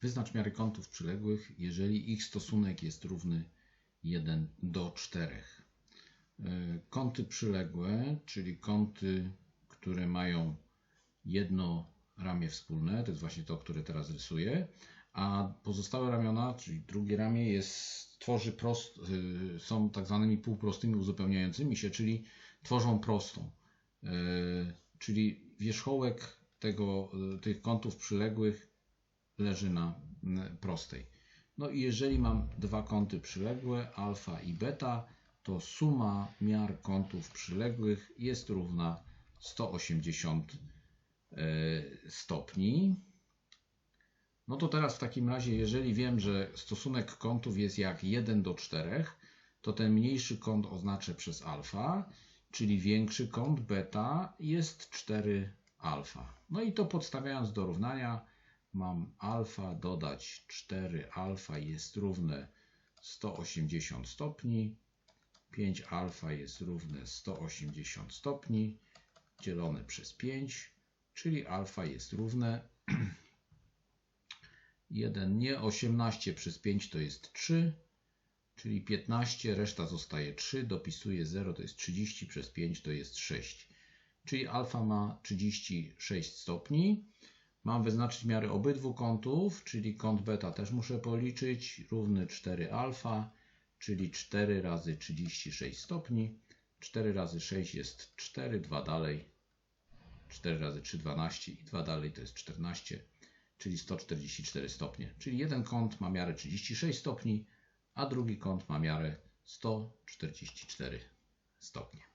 Wyznacz miary kątów przyległych, jeżeli ich stosunek jest równy 1 do 4. Y, Kąty przyległe, czyli kąty, które mają jedno ramię wspólne, to jest właśnie to, które teraz rysuję, a pozostałe ramiona, czyli drugie ramię jest, tworzy prost, y, są tak zwanymi półprostymi uzupełniającymi się, czyli tworzą prostą. Y, Czyli wierzchołek tego, tych kątów przyległych leży na prostej. No i jeżeli mam dwa kąty przyległe, alfa i beta, to suma miar kątów przyległych jest równa 180 e, stopni. No to teraz w takim razie, jeżeli wiem, że stosunek kątów jest jak 1 do 4, to ten mniejszy kąt oznaczę przez alfa, czyli większy kąt beta jest 4 alfa. No i to podstawiając do równania, mam alfa dodać 4 alfa jest równe 180 stopni. 5 alfa jest równe 180 stopni dzielone przez 5, czyli alfa jest równe 1, nie 18 przez 5 to jest 3, czyli 15, reszta zostaje 3, dopisuję 0 to jest 30 przez 5 to jest 6. Czyli alfa ma 36 stopni. Mam wyznaczyć miary obydwu kątów, czyli kąt beta też muszę policzyć, równy 4 alfa, czyli 4 razy 36 stopni. 4 razy 6 jest 4, 2 dalej, 4 razy 3 12 i 2 dalej to jest 14, czyli 144 stopnie. Czyli jeden kąt ma miarę 36 stopni, a drugi kąt ma miarę 144 stopnie.